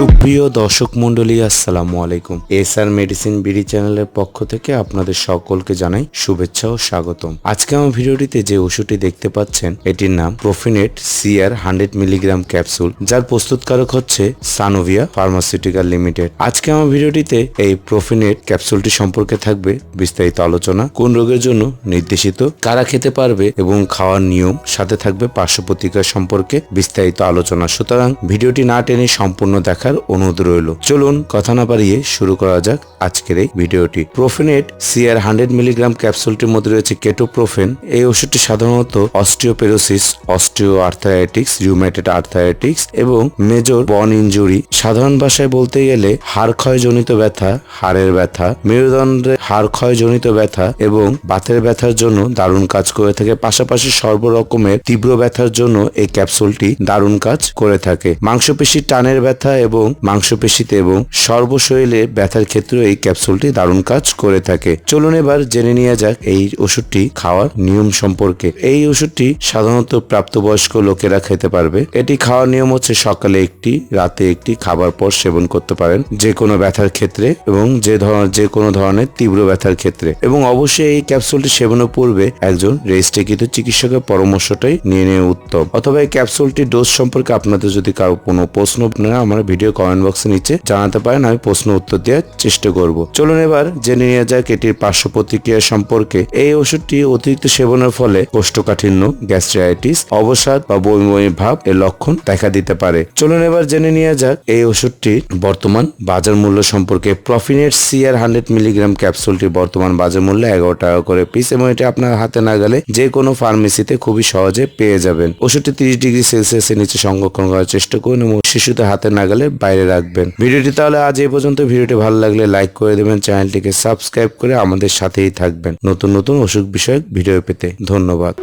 সুপ্রিয় দর্শক মন্ডলী আসসালামু আলাইকুম। এস আর মেডিসিন বিডি চ্যানেলের পক্ষ থেকে আপনাদের সকলকে জানাই শুভেচ্ছা ও স্বাগতম। আজকে আমার ভিডিওটিতে যে ওষুধটি দেখতে পাচ্ছেন, এটির নাম Profinet CR hundred milligram capsule, যার প্রস্তুতকারক হচ্ছে সানোভিয়া ফার্মাসিউটিক্যাল লিমিটেড। আজকে আমার ভিডিওটিতে এই প্রোফিনেট ক্যাপসুলটি সম্পর্কে থাকবে বিস্তারিত আলোচনা, কোন রোগের জন্য নির্দেশিত, কারা খেতে পারবে এবং খাওয়ার নিয়ম, সাথে থাকবে পার্শ্ব প্রতিকার সম্পর্কে বিস্তারিত আলোচনা। সুতরাং ভিডিওটি না টেনে সম্পূর্ণ দেখার অনুরোধ রইল। চলুন কথা না বাড়িয়ে শুরু করা যাক আজকের এই ভিডিওটি। প্রোফেনেট সিআর হান্ড্রেড মিলিগ্রাম ক্যাপসুলটির মধ্যে রয়েছে কেটোপ্রোফেন। এই ওষুধটি সাধারণত অস্টিওপেরোসিস অস্টিও আর্থারাইটিক্স রিউমাটেড আর্থারাইটিক্স এবং মেজর বন ইনজুরি। সাধারণ ভাষায় বলতে গেলে হাড় ক্ষয়জনিত ব্যথা, হাড়ের ব্যথা, মেরুদণ্ডে হাড় ক্ষয়জনিত ব্যথা এবং বাতের ব্যথার জন্য দারুণ কাজ করে থাকে। পাশাপাশি সর্বরকমের তীব্র ব্যথার জন্য এই ক্যাপসুলটি দারুণ কাজ করে থাকে। মাংসপেশির টানের ব্যথা এবং মাংসপেশিতে এবং সর্বশরীরে ব্যথার ক্ষেত্রেও এই ক্যাপসুলটি দারুণ কাজ করে থাকে। চলুন এবার জেনে নেওয়া যাক এই ওষুধটি খাওয়ার নিয়ম সম্পর্কে। এই ওষুধটি সাধারণত প্রাপ্তবয়স্ক লোকেরা খেতে পারবে। এটি খাওয়ার নিয়ম হচ্ছে সকালে একটি, রাতে একটি খাবার পর সেবন করতে পারেন যে কোনো ব্যথার ক্ষেত্রে এবং যে ধরনের যে কোনো ধরনের তীব্র ব্যথার ক্ষেত্রে। এবং অবশ্যই এই ক্যাপসুলটি সেবনের পূর্বে একজন রেজিস্ট্রিকৃত চিকিৎসকের পরামর্শটাই নিয়ে নেওয়া উত্তম। অথবা এই ক্যাপসুলটি ডোজ সম্পর্কে আপনাদের যদি কারও কোনো প্রশ্ন আপনারা আমার ভিডিও কমেন্ট বক্সে নিচে জানাতে পারেন, আমি প্রশ্ন উত্তর দেওয়ার চেষ্টা করব। চলুন এবার জেনে নেওয়া যাক এটির পার্শ্ব প্রতিক্রিয়া সম্পর্কে। এই ওষুধটি অতিরিক্ত সেবনের ফলে কোষ্ঠকাঠিন্য, গ্যাস্ট্রাইটিস, অবসাদ বা বমি বমি ভাব এর লক্ষণ দেখা দিতে পারে। চলুন এবার জেনে নেওয়া যাক এই ওষুধটি বর্তমান বাজার মূল্য সম্পর্কে। প্রফিনেট সিআর হান্ড্রেড মিলিগ্রাম ক্যাপসুলটি বর্তমান বাজার মূল্য এগারো টাকা করে পিস এবং এটি আপনার হাতে না গেলে যে কোনো ফার্মেসিতে খুবই সহজে পেয়ে যাবেন। ওষুধটি তিরিশ ডিগ্রি সেলসিয়াসের নিচে সংরক্ষণ করার চেষ্টা করুন এবং শিশুদের হাতে না গেলে বাইরে রাখবেন। ভিডিওটি তাহলে আজ এই পর্যন্ত। ভিডিওটি ভালো লাগলে লাইক করে দেবেন, চ্যানেলটিকে সাবস্ক্রাইব করে আমাদের সাথেই থাকবেন। নতুন নতুন অসুখ বিষয়ক ভিডিও পেতে ধন্যবাদ।